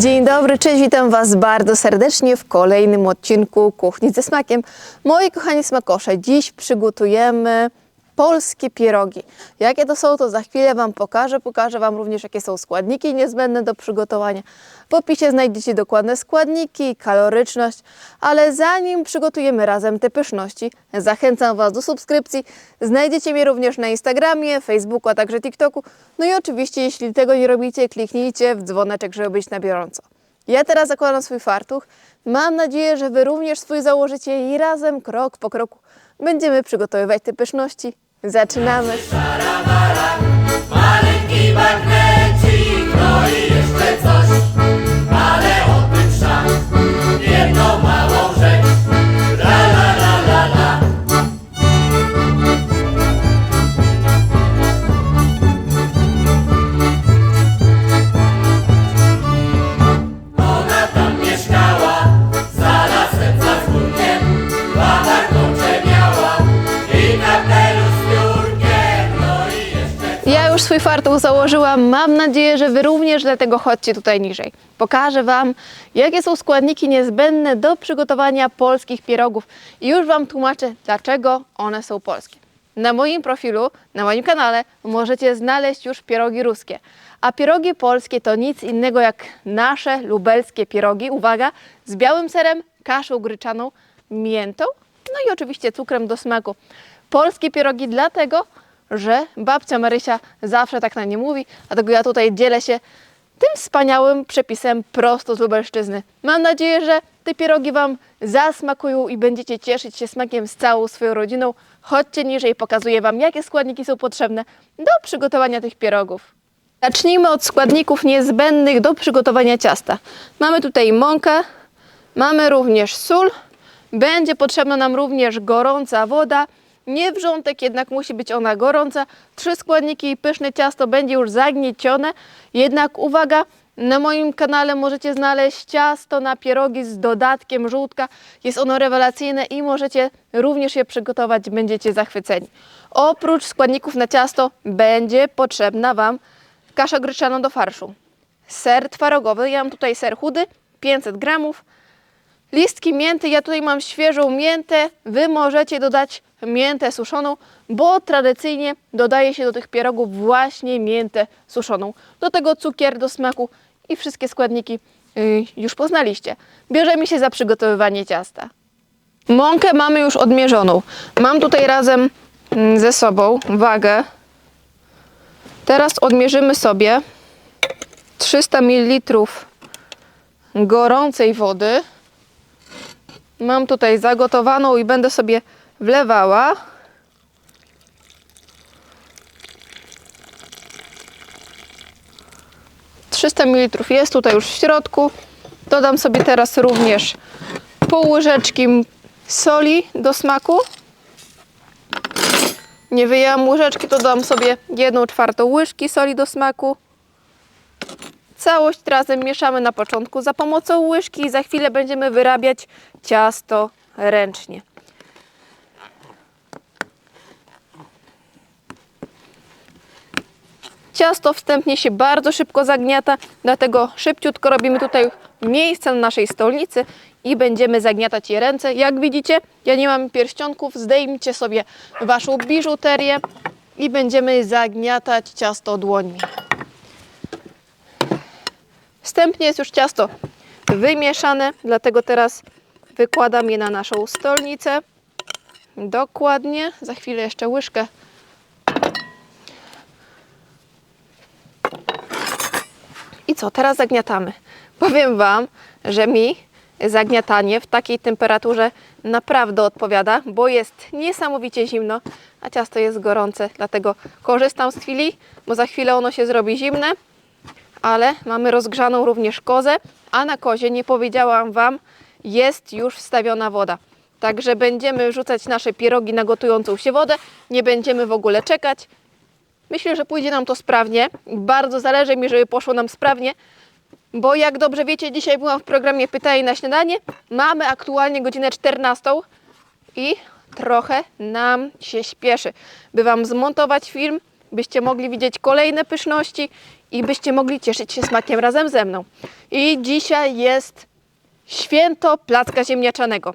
Dzień dobry, cześć, witam Was bardzo serdecznie w kolejnym odcinku Kuchni ze Smakiem. Moi kochani smakosze, dziś przygotujemy polskie pierogi. Jakie to są, to za chwilę Wam pokażę. Pokażę Wam również, jakie są składniki niezbędne do przygotowania. W opisie znajdziecie dokładne składniki, kaloryczność, ale zanim przygotujemy razem te pyszności, zachęcam Was do subskrypcji. Znajdziecie mnie również na Instagramie, Facebooku, a także TikToku. No i oczywiście, jeśli tego nie robicie, kliknijcie w dzwoneczek, żeby być na bieżąco. Ja teraz zakładam swój fartuch. Mam nadzieję, że Wy również swój założycie i razem, krok po kroku, będziemy przygotowywać te pyszności. Zaczynamy! Założyłam. Mam nadzieję, że Wy również, dlatego chodźcie tutaj niżej. Pokażę Wam, jakie są składniki niezbędne do przygotowania polskich pierogów i już Wam tłumaczę, dlaczego one są polskie. Na moim profilu, na moim kanale możecie znaleźć już pierogi ruskie, a pierogi polskie to nic innego jak nasze lubelskie pierogi, uwaga, z białym serem, kaszą gryczaną, miętą, no i oczywiście cukrem do smaku. Polskie pierogi dlatego, że babcia Marysia zawsze tak na nie mówi, dlatego ja tutaj dzielę się tym wspaniałym przepisem prosto z Lubelszczyzny. Mam nadzieję, że te pierogi Wam zasmakują i będziecie cieszyć się smakiem z całą swoją rodziną. Chodźcie niżej, pokazuję Wam, jakie składniki są potrzebne do przygotowania tych pierogów. Zacznijmy od składników niezbędnych do przygotowania ciasta. Mamy tutaj mąkę, mamy również sól, będzie potrzebna nam również gorąca woda, nie wrzątek, jednak musi być ona gorąca. Trzy składniki i pyszne ciasto będzie już zagniecione. Jednak uwaga, na moim kanale możecie znaleźć ciasto na pierogi z dodatkiem żółtka. Jest ono rewelacyjne i możecie również je przygotować, będziecie zachwyceni. Oprócz składników na ciasto będzie potrzebna Wam kasza gryczana do farszu. Ser twarogowy, ja mam tutaj ser chudy, 500 gramów. Listki mięty, ja tutaj mam świeżą miętę. Wy możecie dodać miętę suszoną, bo tradycyjnie dodaje się do tych pierogów właśnie miętę suszoną. Do tego cukier do smaku i wszystkie składniki yy, już poznaliście. Bierzemy się za przygotowywanie ciasta. Mąkę mamy już odmierzoną. Mam tutaj razem mm, ze sobą wagę. Teraz odmierzymy sobie 300 ml gorącej wody. Mam tutaj zagotowaną i będę sobie wlewała. Trzysta ml jest tutaj już w środku. Dodam sobie teraz również pół łyżeczki soli do smaku. Nie wyjęłam łyżeczki, to dodam sobie jedną czwartą łyżki soli do smaku. Całość razem mieszamy na początku za pomocą łyżki i za chwilę będziemy wyrabiać ciasto ręcznie. Ciasto wstępnie się bardzo szybko zagniata, dlatego szybciutko robimy tutaj miejsce na naszej stolnicy i będziemy zagniatać je ręce. Jak widzicie, ja nie mam pierścionków, zdejmijcie sobie Waszą biżuterię i będziemy zagniatać ciasto dłońmi. Wstępnie jest już ciasto wymieszane, dlatego teraz wykładam je na naszą stolnicę. Dokładnie. Za chwilę jeszcze łyżkę. I co? Teraz zagniatamy. Powiem Wam, że mi zagniatanie w takiej temperaturze naprawdę odpowiada, bo jest niesamowicie zimno, a ciasto jest gorące. Dlatego korzystam z chwili, bo za chwilę ono się zrobi zimne ale mamy rozgrzaną również kozę, a na kozie, nie powiedziałam Wam, jest już wstawiona woda. Także będziemy rzucać nasze pierogi na gotującą się wodę, nie będziemy w ogóle czekać. Myślę, że pójdzie nam to sprawnie. Bardzo zależy mi, żeby poszło nam sprawnie, bo jak dobrze wiecie, dzisiaj byłam w programie Pytanie na śniadanie. Mamy aktualnie godzinę 14 i trochę nam się śpieszy, by Wam zmontować film, byście mogli widzieć kolejne pyszności i byście mogli cieszyć się smakiem razem ze mną. I dzisiaj jest święto placka ziemniaczanego.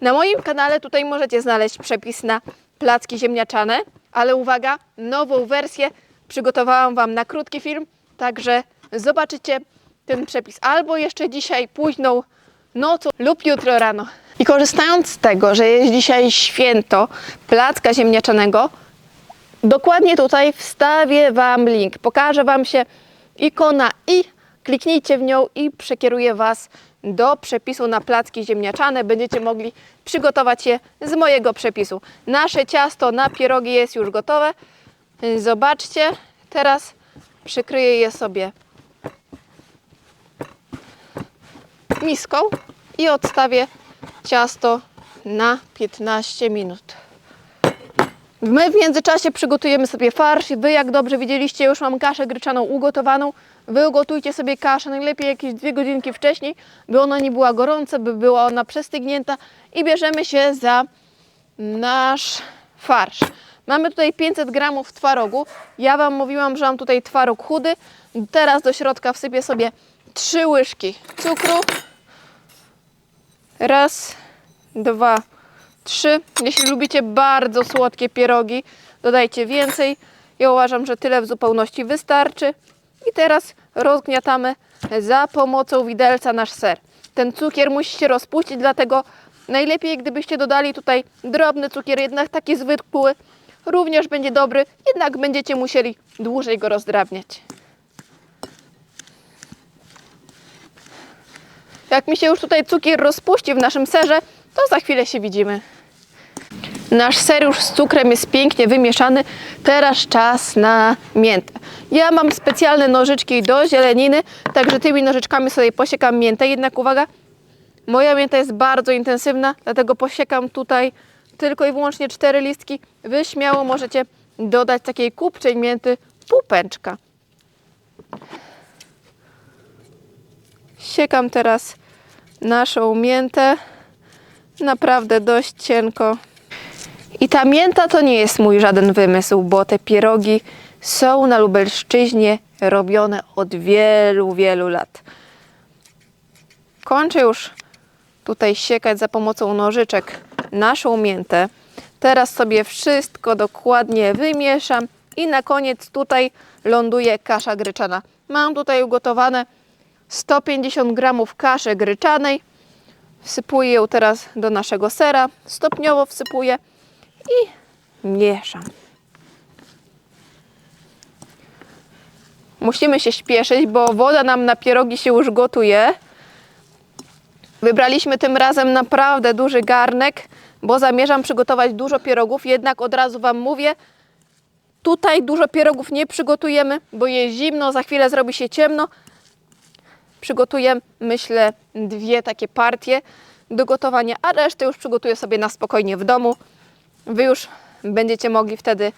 Na moim kanale tutaj możecie znaleźć przepis na placki ziemniaczane, ale uwaga, nową wersję przygotowałam Wam na krótki film, także zobaczycie ten przepis albo jeszcze dzisiaj późną nocą lub jutro rano. I korzystając z tego, że jest dzisiaj święto placka ziemniaczanego, dokładnie tutaj wstawię Wam link. Pokażę Wam się ikona i kliknijcie w nią i przekieruję Was do przepisu na placki ziemniaczane. Będziecie mogli przygotować je z mojego przepisu. Nasze ciasto na pierogi jest już gotowe. Zobaczcie, teraz przykryję je sobie miską i odstawię ciasto na 15 minut. My w międzyczasie przygotujemy sobie farsz. Wy, jak dobrze widzieliście, już mam kaszę gryczaną ugotowaną. Wy ugotujcie sobie kaszę najlepiej jakieś dwie godzinki wcześniej, by ona nie była gorąca, by była ona przestygnięta i bierzemy się za nasz farsz. Mamy tutaj 500 gramów twarogu. Ja Wam mówiłam, że mam tutaj twaróg chudy. Teraz do środka wsypię sobie 3 łyżki cukru. Raz, dwa, trzy. Jeśli lubicie bardzo słodkie pierogi, dodajcie więcej. Ja uważam, że tyle w zupełności wystarczy. I teraz rozgniatamy za pomocą widelca nasz ser. Ten cukier musi się rozpuścić, dlatego najlepiej gdybyście dodali tutaj drobny cukier, jednak taki zwykły, również będzie dobry, jednak będziecie musieli dłużej go rozdrabniać. Jak mi się już tutaj cukier rozpuści w naszym serze, to za chwilę się widzimy. Nasz ser z cukrem jest pięknie wymieszany. Teraz czas na miętę. Ja mam specjalne nożyczki do zieleniny, także tymi nożyczkami sobie posiekam miętę. Jednak uwaga, moja mięta jest bardzo intensywna, dlatego posiekam tutaj tylko i wyłącznie cztery listki. Wy śmiało możecie dodać takiej kupczej mięty pół. Siekam teraz naszą miętę naprawdę dość cienko. I ta mięta to nie jest mój żaden wymysł, bo te pierogi są na Lubelszczyźnie robione od wielu, wielu lat. Kończę już tutaj siekać za pomocą nożyczek naszą miętę. Teraz sobie wszystko dokładnie wymieszam i na koniec tutaj ląduje kasza gryczana. Mam tutaj ugotowane 150 gramów kaszy gryczanej. Wsypuję ją teraz do naszego sera, stopniowo wsypuję i mieszam. Musimy się śpieszyć, bo woda nam na pierogi się już gotuje. Wybraliśmy tym razem naprawdę duży garnek, bo zamierzam przygotować dużo pierogów, jednak od razu Wam mówię, tutaj dużo pierogów nie przygotujemy, bo jest zimno, za chwilę zrobi się ciemno. Przygotuję, myślę, dwie takie partie do gotowania, a resztę już przygotuję sobie na spokojnie w domu. Wy już będziecie mogli wtedy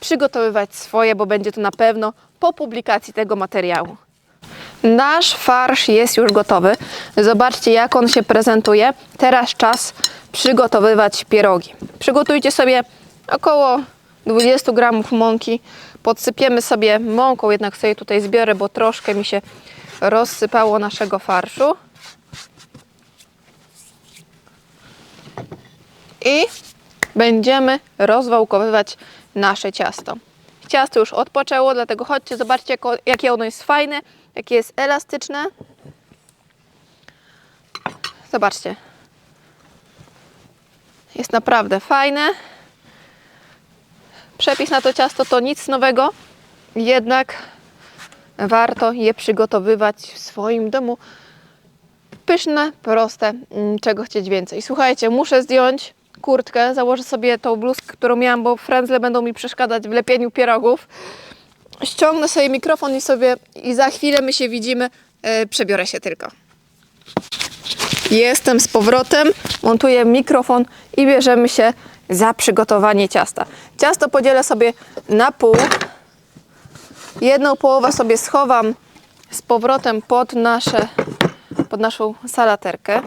przygotowywać swoje, bo będzie to na pewno po publikacji tego materiału. Nasz farsz jest już gotowy. Zobaczcie, jak on się prezentuje. Teraz czas przygotowywać pierogi. Przygotujcie sobie około 20 gramów mąki. Podsypiemy sobie mąką, jednak sobie tutaj zbiorę, bo troszkę mi się rozsypało naszego farszu. I będziemy rozwałkowywać nasze ciasto. Ciasto już odpoczęło, dlatego chodźcie, zobaczcie, jakie ono jest fajne, jakie jest elastyczne. Zobaczcie. Jest naprawdę fajne. Przepis na to ciasto to nic nowego, jednak warto je przygotowywać w swoim domu. Pyszne, proste, mm, czego chcieć więcej. Słuchajcie, muszę zdjąć kurtkę, założę sobie tą bluzkę, którą miałam, bo frędzle będą mi przeszkadzać w lepieniu pierogów. Ściągnę sobie mikrofon i sobie i za chwilę my się widzimy. E, przebiorę się tylko. Jestem z powrotem, montuję mikrofon i bierzemy się za przygotowanie ciasta. Ciasto podzielę sobie na pół. Jedną połowę sobie schowam z powrotem pod, nasze, pod naszą salaterkę.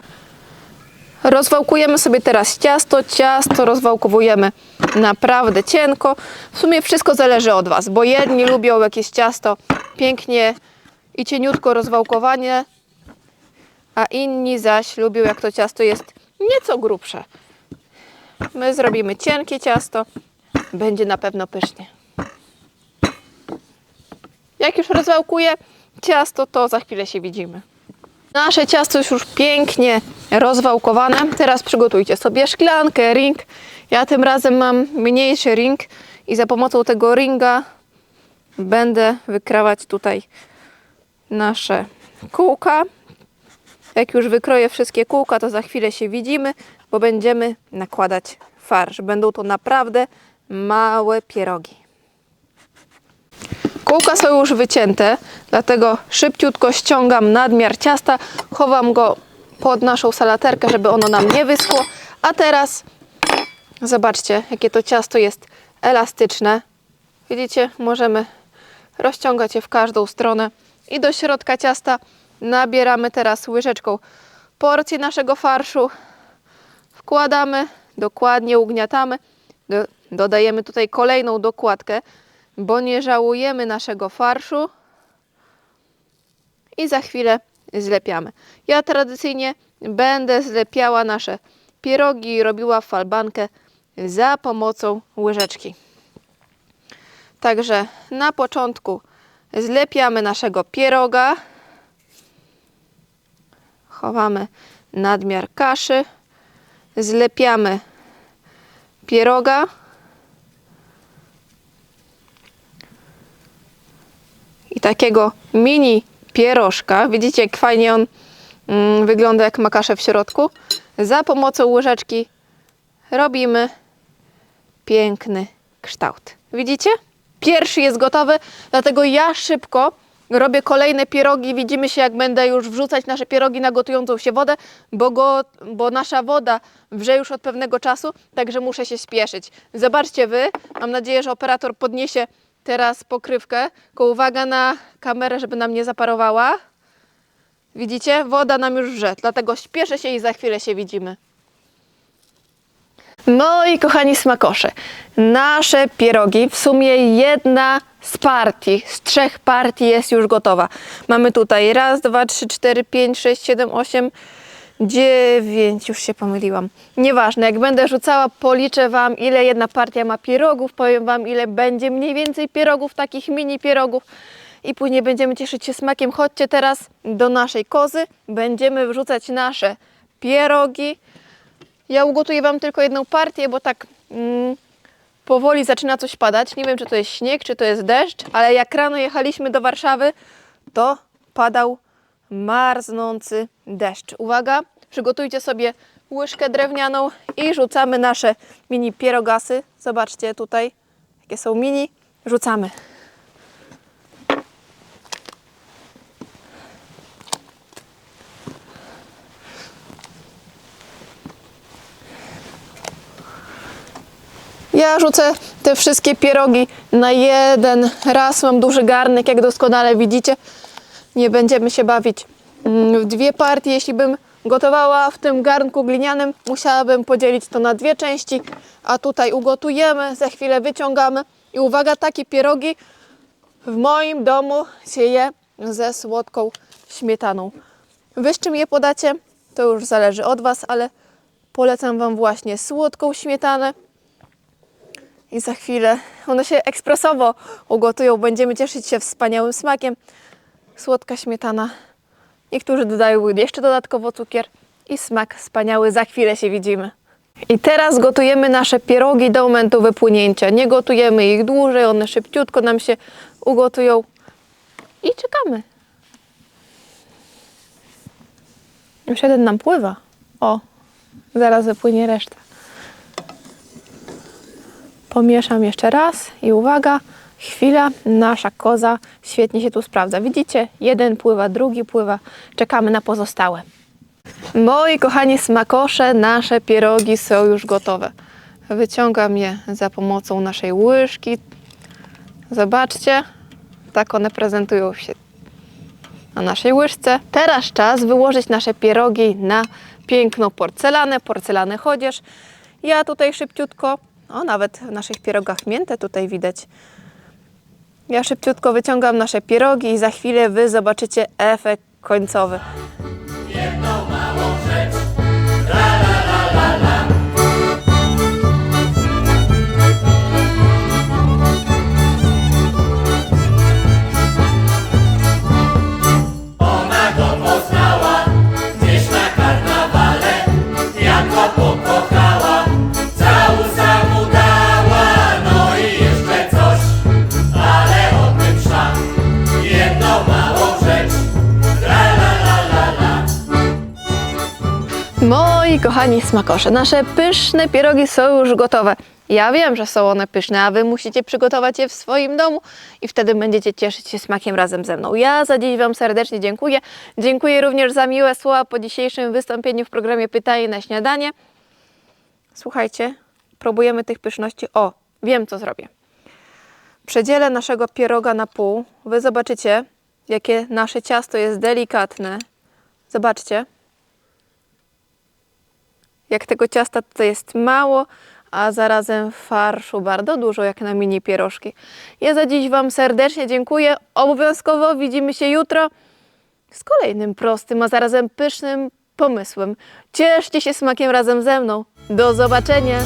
Rozwałkujemy sobie teraz ciasto. Ciasto rozwałkowujemy naprawdę cienko. W sumie wszystko zależy od Was, bo jedni lubią jakieś ciasto pięknie i cieniutko rozwałkowanie, a inni zaś lubią jak to ciasto jest nieco grubsze. My zrobimy cienkie ciasto, będzie na pewno pysznie. Jak już rozwałkuję ciasto, to za chwilę się widzimy. Nasze ciasto jest już pięknie rozwałkowane. Teraz przygotujcie sobie szklankę, ring. Ja tym razem mam mniejszy ring i za pomocą tego ringa będę wykrawać tutaj nasze kółka. Jak już wykroję wszystkie kółka, to za chwilę się widzimy, bo będziemy nakładać farsz. Będą to naprawdę małe pierogi. Kółka są już wycięte, dlatego szybciutko ściągam nadmiar ciasta, chowam go pod naszą salaterkę, żeby ono nam nie wyschło. A teraz zobaczcie, jakie to ciasto jest elastyczne. Widzicie, możemy rozciągać je w każdą stronę i do środka ciasta nabieramy teraz łyżeczką porcję naszego farszu. Wkładamy, dokładnie ugniatamy. Do, dodajemy tutaj kolejną dokładkę, bo nie żałujemy naszego farszu. I za chwilę zlepiamy. Ja tradycyjnie będę zlepiała nasze pierogi i robiła falbankę za pomocą łyżeczki. Także na początku zlepiamy naszego pieroga. Chowamy nadmiar kaszy. Zlepiamy pieroga. I takiego mini pierożka. Widzicie, jak fajnie on mm, wygląda, jak ma kaszę w środku. Za pomocą łyżeczki robimy piękny kształt. Widzicie? Pierwszy jest gotowy, dlatego ja szybko robię kolejne pierogi. Widzimy się, jak będę już wrzucać nasze pierogi na gotującą się wodę, bo, go, bo nasza woda wrze już od pewnego czasu, także muszę się spieszyć. Zobaczcie wy, mam nadzieję, że operator podniesie teraz pokrywkę. Tylko uwaga na kamerę, żeby nam nie zaparowała. Widzicie? Woda nam już wrze, dlatego śpieszę się i za chwilę się widzimy. Moi kochani smakosze, nasze pierogi, w sumie jedna z partii, z trzech partii jest już gotowa. Mamy tutaj raz, dwa, trzy, cztery, pięć, sześć, siedem, osiem, dziewięć, już się pomyliłam. Nieważne, jak będę rzucała, policzę Wam, ile jedna partia ma pierogów, powiem Wam, ile będzie mniej więcej pierogów, takich mini pierogów i później będziemy cieszyć się smakiem. Chodźcie teraz do naszej kozy, będziemy wrzucać nasze pierogi. Ja ugotuję Wam tylko jedną partię, bo tak mm, powoli zaczyna coś padać. Nie wiem, czy to jest śnieg, czy to jest deszcz, ale jak rano jechaliśmy do Warszawy, to padał marznący deszcz. Uwaga, przygotujcie sobie łyżkę drewnianą i rzucamy nasze mini pierogasy. Zobaczcie tutaj, jakie są mini. Rzucamy. Ja rzucę te wszystkie pierogi na jeden raz. Mam duży garnek, jak doskonale widzicie. Nie będziemy się bawić mm, w dwie partie. Jeśli bym gotowała w tym garnku glinianym, musiałabym podzielić to na dwie części. A tutaj ugotujemy, za chwilę wyciągamy. I uwaga, takie pierogi w moim domu się je ze słodką śmietaną. Wy z czym je podacie, to już zależy od Was, ale polecam Wam właśnie słodką śmietanę. I za chwilę one się ekspresowo ugotują. Będziemy cieszyć się wspaniałym smakiem. Słodka śmietana. Niektórzy dodają jeszcze dodatkowo cukier i smak wspaniały. Za chwilę się widzimy. I teraz gotujemy nasze pierogi do momentu wypłynięcia. Nie gotujemy ich dłużej, one szybciutko nam się ugotują. I czekamy. Już jeden nam pływa. O, zaraz wypłynie reszta. Pomieszam jeszcze raz i uwaga, chwila, nasza koza świetnie się tu sprawdza. Widzicie? Jeden pływa, drugi pływa. Czekamy na pozostałe. Moi kochani smakosze, nasze pierogi są już gotowe. Wyciągam je za pomocą naszej łyżki. Zobaczcie, tak one prezentują się na naszej łyżce. Teraz czas wyłożyć nasze pierogi na piękną porcelanę, porcelanę chodzież. Ja tutaj szybciutko, o nawet w naszych pierogach miętę tutaj widać. Ja szybciutko wyciągam nasze pierogi i za chwilę Wy zobaczycie efekt końcowy. Moi kochani smakosze, nasze pyszne pierogi są już gotowe. Ja wiem, że są one pyszne, a Wy musicie przygotować je w swoim domu i wtedy będziecie cieszyć się smakiem razem ze mną. Ja za dziś Wam serdecznie dziękuję. Dziękuję również za miłe słowa po dzisiejszym wystąpieniu w programie Pytanie na śniadanie. Słuchajcie, próbujemy tych pyszności. O, wiem co zrobię. Przedzielę naszego pieroga na pół. Wy zobaczycie, jakie nasze ciasto jest delikatne. Zobaczcie jak tego ciasta tutaj jest mało, a zarazem farszu bardzo dużo, jak na mini pierożki. Ja za dziś Wam serdecznie dziękuję. Obowiązkowo widzimy się jutro z kolejnym prostym, a zarazem pysznym pomysłem. Cieszcie się smakiem razem ze mną. Do zobaczenia!